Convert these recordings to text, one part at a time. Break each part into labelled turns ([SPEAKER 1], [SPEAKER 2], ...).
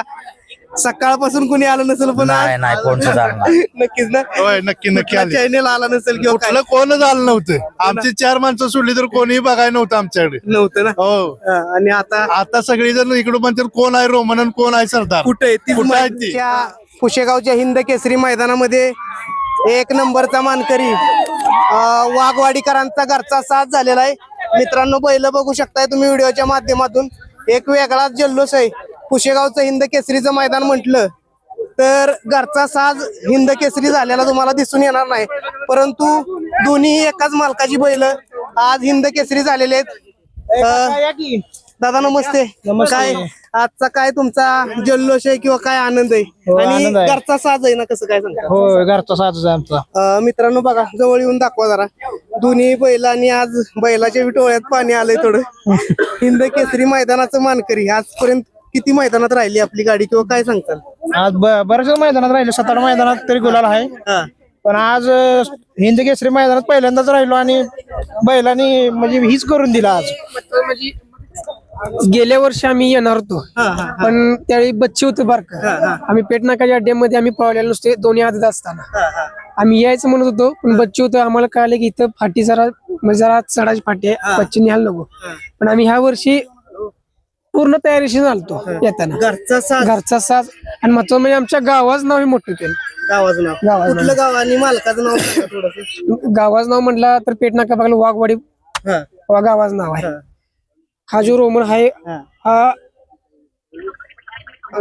[SPEAKER 1] होता सकाळपासून कुणी आलं नसेल पण आज-
[SPEAKER 2] नाही नाही कोण सुद्धा.
[SPEAKER 1] नक्कीच ना?
[SPEAKER 3] होय नक्की नक्की आले.
[SPEAKER 1] चॅनेल आला नसेल किंवा काय?
[SPEAKER 3] कुठलं कोणच आलं नव्हतं. आमची चार माणसं सोडली तर कोणीही बघायला नव्हतं आमच्याकडे.
[SPEAKER 1] नव्हतं ना?
[SPEAKER 3] हो.
[SPEAKER 1] हा, आणि आता?
[SPEAKER 3] आता सगळी जण इकडं म्हणतात कोण आहे रोमन आणि कोण आहे सरदार?
[SPEAKER 1] कुठे आहे? ती
[SPEAKER 3] कुठं आहे ती?
[SPEAKER 1] त्या पुशेगावच्या हिंद केसरी मैदानामध्ये एक नंबरचा मानकरी अं, वाघवाडीकरांचा घरचा साथ झालेला आहे. मित्रांनो बैल बघू शकताय तुम्ही व्हिडिओच्या माध्यमातून. एक वेगळाच जल्लोष आहे. पुशेगावचं हिंद केसरीचं मैदान म्हटलं तर घरचा साज हिंद केसरी झालेला तुम्हाला दिसून येणार नाही. परंतु दोन्ही एकाच मालकाची बैल आज हिंद केसरी झालेले आहेत. दादा नमस्ते. काय आजचा काय तुमचा जल्लोष आहे किंवा काय आनंद आहे? आणि घरचा साज आहे ना कसं काय सांगता?
[SPEAKER 4] हो घरचा साथच आहे आमचा.
[SPEAKER 1] मित्रांनो बघा जवळ येऊन दाखवा जरा. दोन्ही बैल आणि आज बैलाच्या विटोळ्यात पाणी आलंय थोडं. हिंद केसरी मैदानाचं मानकरी आजपर्यंत किती मैदानात राहिली आपली गाडी किंवा काय सांगताल?
[SPEAKER 4] आज ब- बऱ्याच मैदानात राहिले सात आठ मैदानात तरी गुलाल आहे.
[SPEAKER 1] हा.
[SPEAKER 4] पण आज अं, हिंद केसरी मैदानात पहिल्यांदाच राहिलो आणि बैलांनी म्हणजे हीच करून दिला आज.
[SPEAKER 5] गेल्या वर्षी आम्ही येणार होतो
[SPEAKER 1] हा हा
[SPEAKER 5] पण त्यावेळी बच्चे होते बारक. आम्ही पेटनाकाच्या अड्ड्यामध्ये आम्ही पळवलेलो नुसते दोन्ही आदत असताना.
[SPEAKER 1] हा हा.
[SPEAKER 5] आम्ही यायचं म्हणत होतो पण बच्चे होतं आम्हाला कळालं की इथं फाटी जरा म्हणजे जरा चढाची फाटी आहे बच्चे न्यायला नको. पण आम्ही ह्या वर्षी पूर्ण तयारीशी झालतो येताना.
[SPEAKER 1] घरचा साज.
[SPEAKER 5] घरचा साज. आणि महत्त्व म्हणजे आमच्या गावाचं नाव हे मोठं केलं
[SPEAKER 1] गावाचं नाव.
[SPEAKER 5] गावाचं
[SPEAKER 1] कुठलं गाव आणि मालकाचं नाव सांगा थोडंसं.
[SPEAKER 5] गावाचं नाव म्हटलं तर पेटनाका बघायला वाघवाडी.
[SPEAKER 1] हा.
[SPEAKER 5] वा गावाचं नाव आहे.
[SPEAKER 1] हा.
[SPEAKER 5] हा जो रोमन आहे
[SPEAKER 1] हा.
[SPEAKER 5] हा.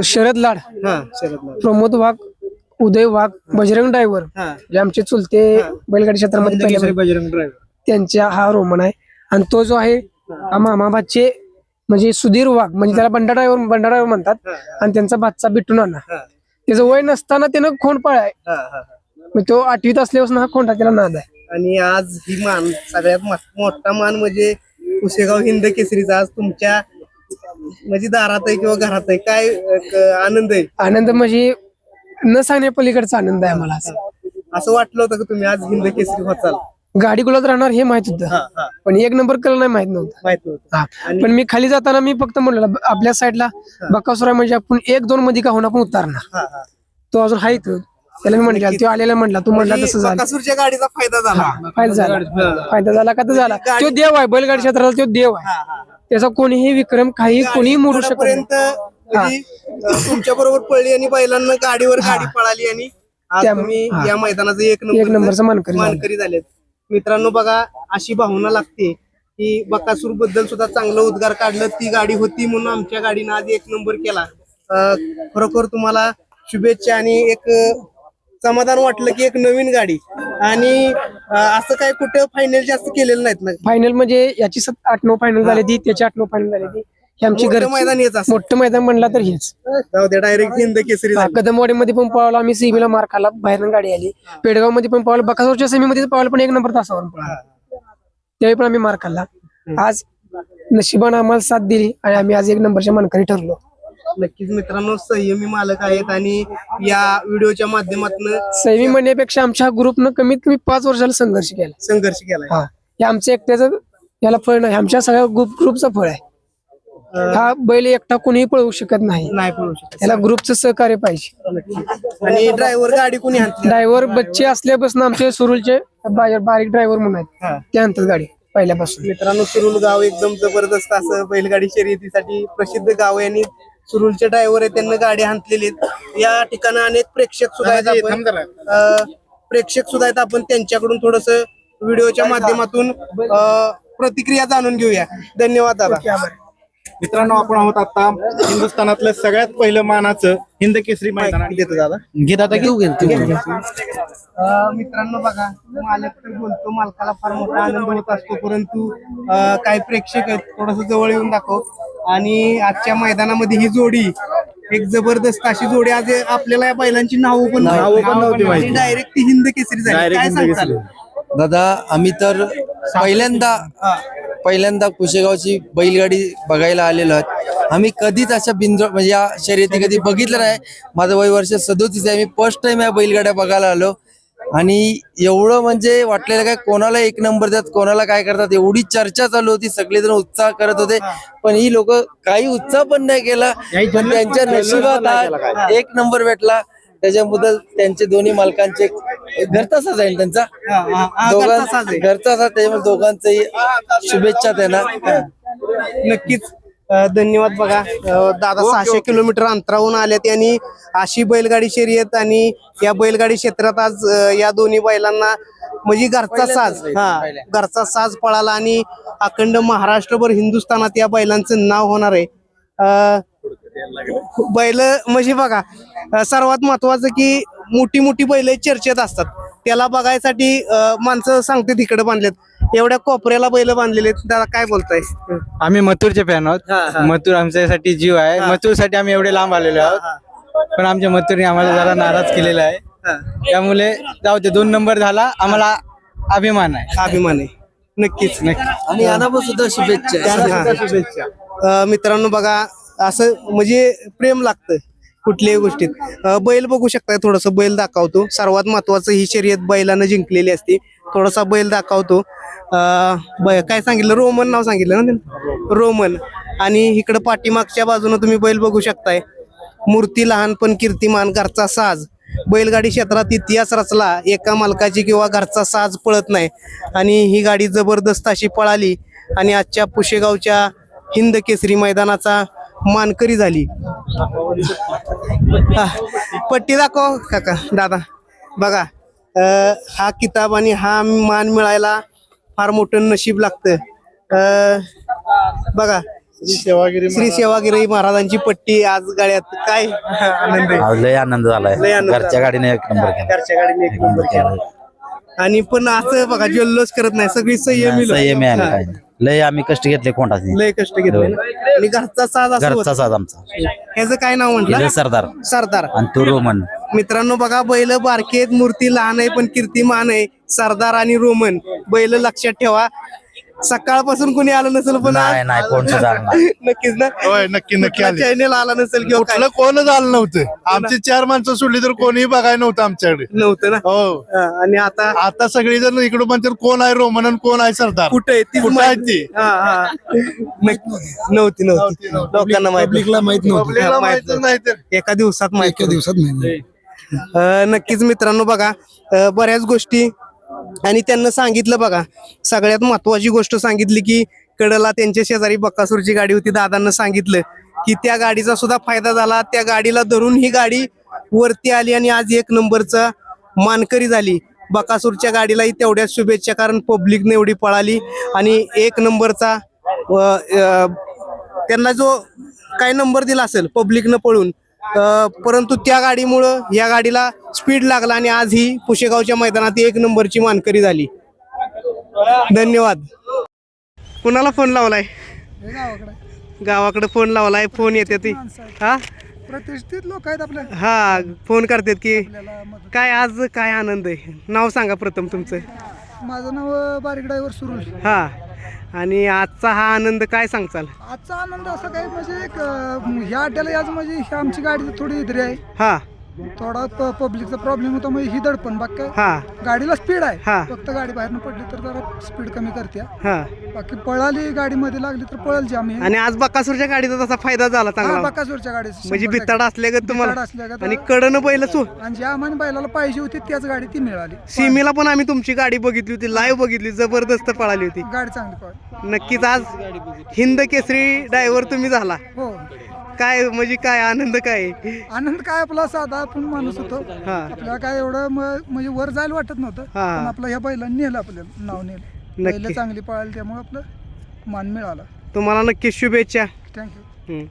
[SPEAKER 5] शरद लाड.
[SPEAKER 1] हा शरद.
[SPEAKER 5] प्रमोद वाघ उदय वाघ बजरंग ड्रायव्हर.
[SPEAKER 1] हा.
[SPEAKER 5] जे आमचे चुलते बैलगाडी क्षेत्रामध्ये पहिले
[SPEAKER 1] बजरंग ड्रायव्हर.
[SPEAKER 5] त्यांच्या हा रोमन आहे. आणि तो जो आहे हा. मामाबादचे म्हणजे सुधीर वाघ म्हणजे त्याला बंडा ड्रायव्हर बंडा ड्रायव्हर म्हणतात आणि त्यांचा बादचा बिट्टू नाना. त्याचं वय नसताना त्यानं खोंड पाळाय. मग तो आठवीत असल्यापासून हा खोंडा त्याला नाद आहे
[SPEAKER 1] आणि आज ही मान सगळ्यात मोठा मान म्हणजे कुसेगाव हिंद केसरीचा. आज तुमच्या म्हणजे दारात आहे किंवा घरात आहे काय एक आनंद आहे
[SPEAKER 5] आनंद म्हणजे न सांगण्या पलीकडचा आनंद आहे मला आज.
[SPEAKER 1] असं वाटलं होतं का तुम्ही आज हिंद केसरी होचाल?
[SPEAKER 5] गाडी गुलात राहणार हे माहीत होतं. पण एक नंबर कल नाही माहीत नव्हतं.
[SPEAKER 1] माहीत नव्हतं.
[SPEAKER 5] हा. पण मी खाली जाताना मी फक्त म्हणलं आपल्या साईडला बकासुरा म्हणजे आपण एक दोन मध्ये का होणार पण उतारणार.
[SPEAKER 1] हा हा.
[SPEAKER 5] तो अजून आहे इथं. त्याला मी म्हटलं तो आलेला म्हटला तू म्हटला तसं झालं.
[SPEAKER 1] बकासूरच्या गाडीचा फायदा झाला.
[SPEAKER 5] फायदा झाला. फायदा झाला का तर झाला. तो देव आहे बैलगाडी क्षेत्राला तो देव आहे. त्याचा कोणीही विक्रम काही कोणीही मोडू शकत नाही.
[SPEAKER 1] तुमच्या बरोबर पळली आणि बैलांना गाडीवर गाडी पळाली आणि आज
[SPEAKER 5] त्या-
[SPEAKER 1] तुम्ही
[SPEAKER 5] हा.
[SPEAKER 1] या मैदानाचं एक
[SPEAKER 5] एक नंबरचा मानकरी झाला.
[SPEAKER 1] मानकरी झालेत. मित्रांनो बघा अशी भावना लागते की बकासूरबद्दल सुद्धा चांगलं उद्गार काढलं ती गाडी होती म्हणून आमच्या गाडीनं आज एक नंबर केला. खरोखर तुम्हाला शुभेच्छा आणि एक समाधान वाटलं की एक नवीन गाडी. आणि असं काय कुठं फायनल जास्त केलेलं नाहीत ना?
[SPEAKER 5] फायनल म्हणजे याची आठ नऊ फायनल झाली ती त्याची आठ नऊ फायनल झाली ती. ही आमची
[SPEAKER 1] मोठं
[SPEAKER 5] घरची
[SPEAKER 1] मैदान हेच
[SPEAKER 5] मोठं मैदान म्हणला तर हेच.
[SPEAKER 1] जाऊ दे डायरेक्ट हिंद केसरी
[SPEAKER 5] कदमवाडीमध्ये पण पळालो आम्ही सीबीला मार खाल्ला बाहेर गाडी आली. पेडगावमध्ये पण पळालो बकासूरच्या सेमीमध्ये पळालो पण एक नंबर तासावर पळालो. त्यावेळी पण आम्ही मार खाल्ला. आज नशिबानं आम्हाला साथ दिली आणि आम्ही आज एक नंबरच्या मानकरी ठरलो.
[SPEAKER 1] नक्कीच मित्रांनो संयमी मालक आहेत आणि या व्हिडिओच्या माध्यमातून
[SPEAKER 5] सैमी म्हणण्यापेक्षा आमच्या ग्रुपनं कमीत कमी पाच वर्षाला संघर्ष केला.
[SPEAKER 1] संघर्ष केलाय
[SPEAKER 5] हा. हे आमच्या एकट्याचं याला फळ नाही आमच्या सगळ्या ग्रुप ग्रुपचं फळ आहे. हा बैल एकटा कोणीही पळवू शकत नाही.
[SPEAKER 1] नाही पळू शकत.
[SPEAKER 5] त्याला ग्रुपचं सहकार्य पाहिजे.
[SPEAKER 1] आणि ड्रायव्हर गाडी कोणी
[SPEAKER 5] ड्रायव्हर बच्चे असल्यापासून आमचे सुरुलचे बाहेर बारीक ड्रायव्हर म्हणून आहेत. ते आणतात गाडी पहिल्यापासून.
[SPEAKER 1] मित्रांनो सुरुल गाव एकदम जबरदस्त असं बैलगाडी शर्यतीसाठी प्रसिद्ध गाव आहे आणि सुरुलचे ड्रायव्हर आहे त्यांना गाडी हाणलेली आहेत. या ठिकाणी अनेक प्रेक्षक सुद्धा आहेत. आपण अं, प्रेक्षक सुद्धा आहेत. आपण त्यांच्याकडून थोडस व्हिडिओच्या माध्यमातून अं, प्रतिक्रिया जाणून घेऊया. धन्यवाद दादा.
[SPEAKER 3] मित्रांनो आपण आहोत आता हिंदुस्थानातलं सगळ्यात पहिलं मानाचं हिंद केसरी मैदान. आणि
[SPEAKER 1] देतो दादा.
[SPEAKER 3] घेत आता घेऊ
[SPEAKER 1] अं, मित्रांनो बघा मालक तर बोलतो मालकाला फार मोठा आनंद होत असतो परंतु अं, काही प्रेक्षक आहेत थोडस जवळ येऊन दाखव. आणि आजच्या मैदानामध्ये ही जोडी एक जबरदस्त अशी जोडी आज आपल्याला या बैलांची नावं पण
[SPEAKER 3] नावं पण नव्हती माहिती.
[SPEAKER 1] डायरेक्ट ती हिंद केसरी झाली. काय सांगताल?
[SPEAKER 6] दादा आम्ही तर पहिल्यांदा पहिल्यांदा कुशेगावची बैलगाडी बघायला आलेलो आहोत. आम्ही कधीच अशा बिंदू म्हणजे या शर्यती कधी बघितलं नाही. माझं वय वर्ष सदोतीस आहे. मी फर्स्ट टाइम या बैलगाड्या बघायला आलो. आणि एवढं म्हणजे वाटलेलं काय कोणाला एक नंबर देतात कोणाला काय करतात एवढी चर्चा चालू होती. सगळेजण उत्साह करत होते. पण ही लोक काही उत्साह पण नाही केला. पण त्यांच्या नशिबात एक नंबर भेटला. त्याच्याबद्दल त्यांचे दोन्ही मालकांचे घरचा ना त्यांचा? दोघां
[SPEAKER 1] घरचा साज आहे.
[SPEAKER 6] घरचा साज त्याच्यामुळे दोघांचंही शुभेच्छा त्यांना
[SPEAKER 1] नक्कीच. धन्यवाद बघा. दादा सहाशे किलोमीटर अंतरावरून आल्यात आणि अशी बैलगाडी शर्यत आणि या बैलगाडी क्षेत्रात आज या दोन्ही बैलांना म्हणजे घरचा साज हा घरचा साज पळाला आणि अखंड महाराष्ट्रभर हिंदुस्थानात या बैलांचं नाव होणार आहे. बैल म्हणजे बघा सर्वात महत्वाचं की मोठी मोठी बैल चर्चेत असतात. त्याला बघायसाठी माणसं सांगते तिकडे बांधलेत. एवढ्या कोपऱ्याला बैल बांधलेले आहेत. त्याला काय बोलताय?
[SPEAKER 2] आम्ही मथुरचे फॅन आहोत. मथुर आमच्यासाठी जीव आहे. मथुरसाठी आम्ही एवढे लांब आलेलो आहोत. पण आमच्या मथुरने आम्हाला जरा नाराज केलेला आहे. त्यामुळे जाऊ दे दोन नंबर झाला. आम्हाला अभिमान आहे.
[SPEAKER 1] अभिमान आहे. नक्कीच.
[SPEAKER 6] आणि यांना पण सुद्धा शुभेच्छा.
[SPEAKER 1] अ, मित्रांनो बघा असं म्हणजे प्रेम लागतं. कुठल्याही गोष्टीत. बैल बघू शकताय थोडस बैल दाखवतो. सर्वात महत्वाचं ही शर्यत बैलानं जिंकलेली असते. थोडासा बैल दाखवतो. काय सांगितलं? रोमन नाव सांगितलं ना त्यानं? रोमन. आणि इकडं पाठीमागच्या बाजूनं तुम्ही बैल बघू शकताय. मूर्ती लहान पण कीर्तिमान घरचा साज. बैलगाडी क्षेत्रात इतिहास रचला एका मालकाची किंवा घरचा साज पळत नाही. आणि ही गाडी जबरदस्त अशी पळाली. आणि आजच्या पुशेगावच्या हिंद केसरी मैदानाचा मानकरी झाली. पट्टी दाखव काका दादा. बघा हा किताब आणि हा मान मिळायला फार मोठं नशीब लागतं. अं, बघा श्री सेवागिरी महाराजांची पट्टी आज गाड्यात काय? आनंद
[SPEAKER 7] लय आनंद झालाय.
[SPEAKER 1] लय आनंद झाला.
[SPEAKER 7] घरच्या गाडीने एक नंबर
[SPEAKER 1] घरच्या गाडीने एक नंबर आणि पण असं बघा जल्लोष करत नाही. सगळी संयमी.
[SPEAKER 7] संयमी. लय आम्ही कष्ट घेतले कोणाचे
[SPEAKER 1] लय कष्ट घेतले. ना. आणि घरचा साज असं
[SPEAKER 7] घरचा
[SPEAKER 1] होता.
[SPEAKER 7] साज आमचा.
[SPEAKER 1] ह्याचं काय नाव म्हटलं?
[SPEAKER 7] सरदार.
[SPEAKER 1] सरदार.
[SPEAKER 7] आणि तो रोमन.
[SPEAKER 1] मित्रांनो बघा बैल बारकेत मूर्ती लहान आहे पण कीर्तिमान आहे. सरदार आणि रोमन. बैल लक्षात ठेवा. सकाळपासून कोणी आलं नसेल पण आज-
[SPEAKER 7] नाही नाही कोण सुद्धा नाही.
[SPEAKER 1] नक्कीच ना.
[SPEAKER 8] होय नक्की नक्की आले.
[SPEAKER 1] चॅनेल आला नसेल किंवा काय.
[SPEAKER 8] कुठलं कोणच आलं नव्हतं. आमची चार माणसं सोडली तर कोणीही बघायला नव्हतं आमच्याकडे.
[SPEAKER 1] नव्हतं ना?
[SPEAKER 8] हो.
[SPEAKER 1] हा, आणि आता
[SPEAKER 8] आता सगळी जण इकडे म्हणतात कोण आहे रोमन आणि कोण आहे सरदार?
[SPEAKER 1] कुठे आहे तीच
[SPEAKER 8] कुठं आहेत
[SPEAKER 1] माहिती.
[SPEAKER 8] ती?
[SPEAKER 1] हा हा. नव्हती नव्हती. लोकांना माहिती
[SPEAKER 9] पब्लिकला माहीत नव्हतं.
[SPEAKER 8] माहितच नाही तर
[SPEAKER 1] एका दिवसात माहिती
[SPEAKER 9] एका दिवसात माहीत
[SPEAKER 1] अं, नक्कीच मित्रांनो बघा अं, बऱ्याच गोष्टी आणि त्यांना सांगितलं बघा सगळ्यात महत्वाची गोष्ट सांगितली की कडला त्यांच्या शेजारी बक्कासूरची गाडी होती दादांना सांगितलं की त्या गाडीचा सुद्धा फायदा झाला. त्या गाडीला धरून ही गाडी वरती आली आणि आज एक नंबरचा मानकरी झाली. बकासूरच्या गाडीलाही तेवढ्याच शुभेच्छा कारण पब्लिकने एवढी पळाली आणि एक नंबरचा त्यांना जो काय नंबर दिला असेल पब्लिकनं पळून परंतु त्या गाडीमुळं या गाडीला स्पीड लागला आणि आज ही पुशेगावच्या मैदानात एक नंबरची मानकरी झाली. धन्यवाद. कुणाला फोन लावलाय? गावाकडे. फोन लावलाय फोन येते ती. हा?
[SPEAKER 4] प्रतिष्ठित लोक आहेत आपल्या
[SPEAKER 1] हा फोन करतात की. काय आज काय आनंद आहे? नाव सांगा प्रथम तुमचं.
[SPEAKER 4] माझं नाव बारीक ड्रायव्हर सुरुल
[SPEAKER 1] हा. आणि आजचा हा आनंद काय सांगचाल
[SPEAKER 4] आजचा आनंद असा काही म्हणजे एक, अं, ह्या अड्ड्याला याच म्हणजे ही आमची गाडी थोडी इधरी आहे.
[SPEAKER 1] हा.
[SPEAKER 4] थोडा प- पब्लिकचा प्रॉब्लेम होता म्हणजे ही दडपण. बाकी काय
[SPEAKER 1] हा.
[SPEAKER 4] गाडीला स्पीड आहे. फक्त गाडी बाहेरनं पडली तर जरा स्पीड कमी करते
[SPEAKER 1] हा.
[SPEAKER 4] बाकी पळाली गाडीमध्ये लागली तर पळल जी आम्ही.
[SPEAKER 1] आणि आज बकासूरच्या गाडीचा तसा फायदा झाला
[SPEAKER 4] हा
[SPEAKER 1] चांगला
[SPEAKER 4] बकासूरच्या गाडी
[SPEAKER 1] म्हणजे बिताड असल्यागत
[SPEAKER 4] बिताड
[SPEAKER 1] तुम्हाला.
[SPEAKER 4] असल्यागत.
[SPEAKER 1] आणि कडनं पहिलं सु
[SPEAKER 4] आणि ज्या आम्हाला बैलाला पाहिजे होती त्याच गाडी ती मिळाली.
[SPEAKER 1] सीमेला पण आम्ही तुमची गाडी बघितली होती लाईव्ह बघितली जबरदस्त पळाली होती.
[SPEAKER 4] गाडी चांगली पळाली
[SPEAKER 1] नक्कीच आज हिंद केसरी ड्रायव्हर तुम्ही झाला.
[SPEAKER 4] हो.
[SPEAKER 1] काय म्हणजे काय आनंद काय?
[SPEAKER 4] आनंद काय आपला साधा आपण माणूस होतो
[SPEAKER 1] हा.
[SPEAKER 4] आपल्याला काय एवढं म- म्हणजे वर जायला वाटत नव्हतं
[SPEAKER 1] हा.
[SPEAKER 4] पण आपलं ह्या बैलांनी नेलं आपल्याला नाव नेलं
[SPEAKER 1] नक्की.
[SPEAKER 4] बैल चांगली पळाली त्यामुळे आपलं मान मिळाला
[SPEAKER 1] तुम्हाला नक्कीच शुभेच्छा
[SPEAKER 4] थँक्यू
[SPEAKER 1] हम्म.